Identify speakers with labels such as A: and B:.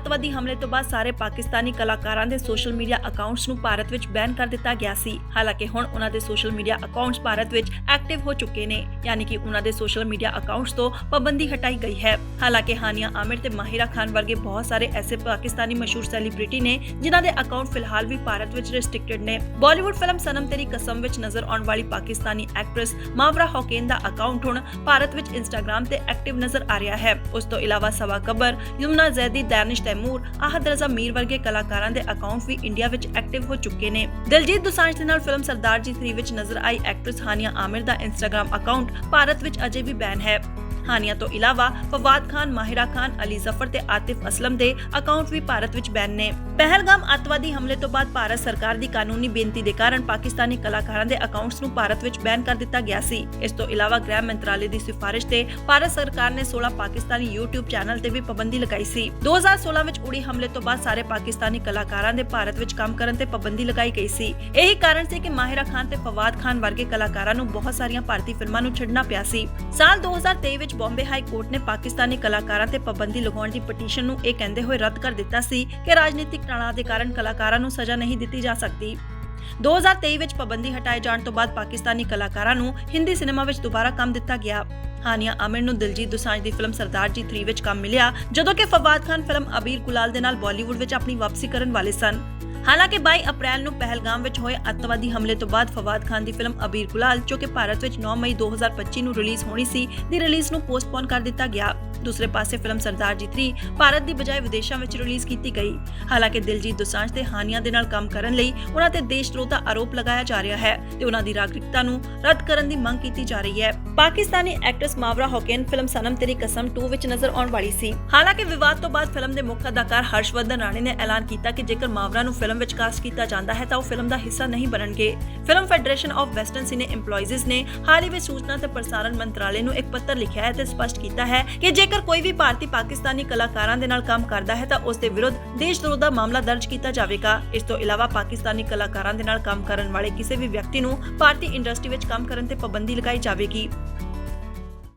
A: ਅੱਤਵਾਦੀ ਹਮਲੇ ਤੋਂ ਬਾਅਦ ਸਾਰੇ ਪਾਕਿਸਤਾਨੀ ਕਲਾਕਾਰਾਂ ਦੇ ਸੋਸ਼ਲ ਮੀਡੀਆ ਅਕਾਊਂਟਸ ਨੂੰ ਭਾਰਤ ਵਿੱਚ ਬੈਨ ਕਰ ਦਿੱਤਾ ਗਿਆ ਸੀ। ਹਾਲਾਂਕਿ ਹੁਣ ਉਹਨਾਂ ਦੇ ਸੋਸ਼ਲ ਮੀਡੀਆ ਅਕਾਊਂਟਸ ਭਾਰਤ ਵਿੱਚ ਐਕਟਿਵ ਹੋ ਚੁੱਕੇ ਨੇ, ਯਾਨੀ ਕਿ ਉਹਨਾਂ ਦੇ ਸੋਸ਼ਲ ਮੀਡੀਆ ਅਕਾਊਂਟਸ ਤੋਂ ਪਾਬੰਦੀ ਹਟਾਈ ਗਈ ਹੈ। ਹਾਲਾਂਕਿ ਹਾਨੀਆ ਆਮਿਰ ਤੇ ਮਾਹਿਰਾ ਖਾਨ ਵਰਗੇ ਬਹੁਤ ਸਾਰੇ ਐਸੇ ਪਾਕਿਸਤਾਨੀ ਮਸ਼ਹੂਰ ਸੈਲੀਬ੍ਰਿਟੀ ਨੇ, ਜਿਨ੍ਹਾਂ ਦੇ ਅਕਾਊਂਟ ਫਿਲਹਾਲ ਵੀ ਭਾਰਤ ਵਿੱਚ ਰੈਸਟ੍ਰਿਕਟਡ ਨੇ। ਬਾਲੀਵੁੱਡ ਫਿਲਮ ਸਨਮ ਤੇਰੀ ਕਸਮ ਵਿੱਚ ਨਜ਼ਰ ਆਉਣ ਵਾਲੀ ਪਾਕਿਸਤਾਨੀ ਐਕਟਰੈਸ ਮਾਵਰਾ ਹੌਕੇਨ ਦਾ ਅਕਾਊਂਟ ਹੁਣ ਭਾਰਤ ਵਿੱਚ ਇੰਸਟਾਗ੍ਰam ਤੇ ਐਕਟਿਵ ਨਜ਼ਰ ਆ ਰਿਹਾ ਹੈ। ਉਸ ਤੋਂ ਇਲਾਵਾ ਸਵਾ ਕਬਰ, ਯੁਮਨਾ ਜ਼ੈਦੀ, ਦਾਨਿਸ਼ ਤੈਮੂਰ, ਆਹਦ ਰਜ਼ਾ ਮੀਰ ਵਰਗੇ ਕਲਾਕਾਰਾਂ ਦੇ ਅਕਾਊਂਟ ਵੀ ਇੰਡੀਆ ਵਿੱਚ ਐਕਟਿਵ ਹੋ ਚੁੱਕੇ ਨੇ। ਦਿਲਜੀਤ ਦੁਸਾਂਝ ਦੇ ਨਾਲ ਫਿਲਮ ਸਰਦਾਰ ਜੀ 3 ਵਿੱਚ ਨਜ਼ਰ ਆਈ ਐਕਟਰੈਸ ਹਾਨੀਆ ਆਮਿਰ ਦਾ ਇੰਸਟਾਗ੍ਰam ਅਕਾਊਂਟ ਭਾਰਤ ਵਿੱਚ ਅਜੇ ਵੀ ਬੈਨ ਹੈ। ਹਾਨੀਆ ਤੋਂ ਇਲਾਵਾ ਫਵਾਦ ਖਾਨ, ਮਾਹਿਰਾ ਖਾਨ, ਅਲੀ ਜ਼ਫਰ ਤੇ ਆਤਿਫ ਅਸਲਮ ਦੇ ਅਕਾਊਂਟ ਵੀ ਭਾਰਤ ਵਿੱਚ ਬੈਨ ਨੇ। ਪਹਿਲਗਾਮ ਅੱਤਵਾਦੀ ਹਮਲੇ ਤੋਂ ਬਾਅਦ ਭਾਰਤ ਸਰਕਾਰ ਦੀ ਕਾਨੂੰਨੀ ਬੇਨਤੀ ਦੇ ਕਾਰਨ ਪਾਕਿਸਤਾਨੀ ਕਲਾਕਾਰਾਂ ਦੇ ਅਕਾਊਂਟਸ ਨੂੰ ਭਾਰਤ ਵਿੱਚ ਬੈਨ ਕਰ ਦਿੱਤਾ ਗਿਆ ਸੀ। ਇਸ ਤੋਂ ਇਲਾਵਾ ਗ੍ਰਹਿ ਮੰਤਰਾਲੇ ਦੀ ਸਿਫਾਰਿਸ਼ ਤੇ ਭਾਰਤ ਸਰਕਾਰ ਨੇ 16 ਪਾਕਿਸਤਾਨੀ YouTube ਚੈਨਲ ਤੇ ਵੀ ਪਾਬੰਦੀ ਲਗਾਈ ਸੀ। 2016 ਵਿੱਚ ਉੜੀ ਹਮਲੇ ਤੋਂ ਬਾਅਦ ਸਾਰੇ ਪਾਕਿਸਤਾਨੀ ਕਲਾਕਾਰਾਂ ਦੇ ਭਾਰਤ ਵਿੱਚ ਕੰਮ ਕਰਨ ਤੇ ਪਾਬੰਦੀ ਲਗਾਈ ਗਈ ਸੀ। ਇਹੀ ਕਾਰਨ ਸੀ ਕਿ ਮਾਹਿਰਾ ਖਾਨ ਤੇ ਫਵਾਦ ਖਾਨ ਵਰਗੇ ਕਲਾਕਾਰਾਂ ਨੂੰ ਬਹੁਤ ਸਾਰੀਆਂ ਭਾਰਤੀ ਫਿਲਮਾਂ ਨੂੰ ਛੱਡਣਾ ਪਿਆ ਸੀ। ਸਾਲ 2023 ਵਿੱਚ ਬੰਬੇ ਹਾਈ ਕੋਰਟ ਨੇ ਪਾਕਿਸਤਾਨੀ ਕਲਾਕਾਰਾਂ ਤੇ ਪਾਬੰਦੀ ਲਗਾਉਣ ਦੀ ਪਟੀਸ਼ਨ ਨੂੰ ਇਹ ਕਹਿੰਦੇ ਹੋਏ ਰੱਦ ਕਰ ਦਿੱਤਾ ਸੀ ਕਿ ਰਾਜਨੀਤਿਕ ਤਣਾਅ ਦੇ ਕਾਰਨ ਕਲਾਕਾਰਾਂ ਨੂੰ ਸਜ਼ਾ ਨਹੀਂ ਦਿੱਤੀ ਜਾ ਸਕਦੀ। 2023 ਵਿੱਚ ਪਾਬੰਦੀ ਹਟਾਏ ਜਾਣ ਤੋਂ ਬਾਅਦ ਪਾਕਿਸਤਾਨੀ ਕਲਾਕਾਰਾਂ ਨੂੰ ਹਿੰਦੀ ਸਿਨੇਮਾ ਵਿੱਚ ਦੁਬਾਰਾ ਕੰਮ ਦਿੱਤਾ ਗਿਆ। ਹਾਨੀਆ ਆਮਿਰ ਨੂੰ ਦਿਲਜੀਤ ਦੁਸਾਂਝ ਦੀ ਫਿਲਮ ਸਰਦਾਰ ਜੀ 3 ਵਿੱਚ ਕੰਮ ਮਿਲਿਆ, ਜਦੋਂ ਕਿ ਫਵਾਦ ਖਾਨ ਫਿਲਮ ਅਬੀਰ ਕੁਲਾਲ ਦੇ ਨਾਲ ਬਾਲੀਵੁੱਡ ਵਿੱਚ ਆਪਣੀ ਵਾਪਸੀ ਕਰਨ ਵਾਲੇ ਸਨ। ਹਾਲਾਂਕਿ 22 ਅਪ੍ਰੈਲ ਨੂੰ ਪਹਿਲਗਾਮ ਵਿੱਚ ਹੋਏ ਅੱਤਵਾਦੀ ਹਮਲੇ ਤੋਂ ਬਾਅਦ ਫਵਾਦ ਖਾਨ ਦੀ ਫਿਲਮ ਅਬੀਰ ਕੁਲਾਲ ਜੋ ਕਿ ਭਾਰਤ ਵਿੱਚ 9 ਮਈ 2025 ਨੂੰ ਰਿਲੀਜ਼ ਹੋਣੀ ਸੀ, ਦੀ ਰਿਲੀਜ਼ ਨੂੰ ਪੋਸਟਪੋਨ ਕਰ ਦਿੱਤਾ ਗਿਆ। ਦੂਸਰੇ ਪਾਸੇ ਫਿਲਮ ਸਰਦਾਰ ਜੀ 3 ਭਾਰਤ ਦੀ ਬਜਾਏ ਵਿਦੇਸ਼ਾਂ ਵਿੱਚ ਰਿਲੀਜ਼ ਕੀਤੀ ਗਈ। ਹਾਲਾਂਕਿ ਦਿਲਜੀਤ ਦੋਸਾਂਝ ਤੇ ਹਾਨੀਆ ਦੇ ਨਾਲ ਕੰਮ ਕਰਨ ਲਈ ਉਹਨਾਂ ਤੇ ਦੇਸ਼ ਵਿਰੋਧ ਦਾ ਆਰੋਪ ਲਗਾਇਆ ਜਾ ਰਿਹਾ ਹੈ ਤੇ ਉਹਨਾਂ ਦੀ ਨਾਗਰਿਕਤਾ ਨੂੰ ਰੱਦ ਕਰਨ ਦੀ ਮੰਗ ਕੀਤੀ ਜਾ ਰਹੀ ਹੈ। ਪਾਕਿਸਤਾਨੀ ਐਕਟਰੈਸ ਮਾਵਰਾ ਹੌਕੇਨ ਫਿਲਮ ਸਨਮ ਤੇਰੀ ਕਸਮ 2 ਵਿੱਚ ਨਜ਼ਰ ਆਉਣ ਵਾਲੀ ਸੀ। ਹਾਲਾਂਕਿ ਵਿਵਾਦ ਤੋਂ ਬਾਅਦ ਫਿਲਮ ਦੇ ਮੁੱਖ ਅਦਾਕਾਰ ਹਰਸ਼ਵਰਧਨ ਰਾਣੇ ਨੇ ਐਲਾਨ ਕੀਤਾ ਕਿ ਜੇਕਰ ਮਾਵਰਾ ਨੂੰ ਫਿਲਮ ਵਿੱਚ ਕਾਸਟ ਕੀਤਾ ਜਾਂਦਾ ਹੈ ਤਾਂ ਉਹ ਫਿਲਮ ਦਾ ਹਿੱਸਾ ਨਹੀਂ ਬਣਨਗੇ। Film federation of western cine EMPLOYEES ਨੇ ਹਾਲ ਹੀ ਵਿੱਚ ਸੂਚਨਾ ਤੇ ਪ੍ਰਸਾਰਣ ਮੰਤਰਾਲੇ ਨੂੰ ਇੱਕ ਪੱਤਰ ਲਿਖਿਆ ਹੈ ਤੇ ਸਪਸ਼ਟ ਕੀਤਾ ਹੈ ਕਿ ਜੇਕਰ ਕੋਈ ਵੀ ਭਾਰਤੀ ਪਾਕਿਸਤਾਨੀ ਕਲਾਕਾਰਾਂ ਦੇ ਨਾਲ ਕੰਮ ਕਰਦਾ ਹੈ ਤਾਂ ਉਸ ਦੇ ਵਿਰੁੱਧ ਦੇਸ਼ ਵਿਰੋਧ ਦਾ ਮਾਮਲਾ ਦਰਜ ਕੀਤਾ ਜਾਵੇਗਾ। ਇਸ ਤੋਂ ਇਲਾਵਾ ਪਾਕਿਸਤਾਨੀ ਕਲਾਕਾਰਾਂ ਦੇ ਨਾਲ ਕੰਮ ਕਰਨ ਵਾਲੇ ਕਿਸੇ ਵੀ ਵਿਅਕਤੀ ਨੂੰ ਭਾਰਤੀ ਇੰਡਸਟਰੀ ਵਿੱਚ ਕੰਮ ਕਰਨ ਤੇ ਪਾਬੰਦੀ ਲਗਾਈ ਜਾਵੇਗੀ।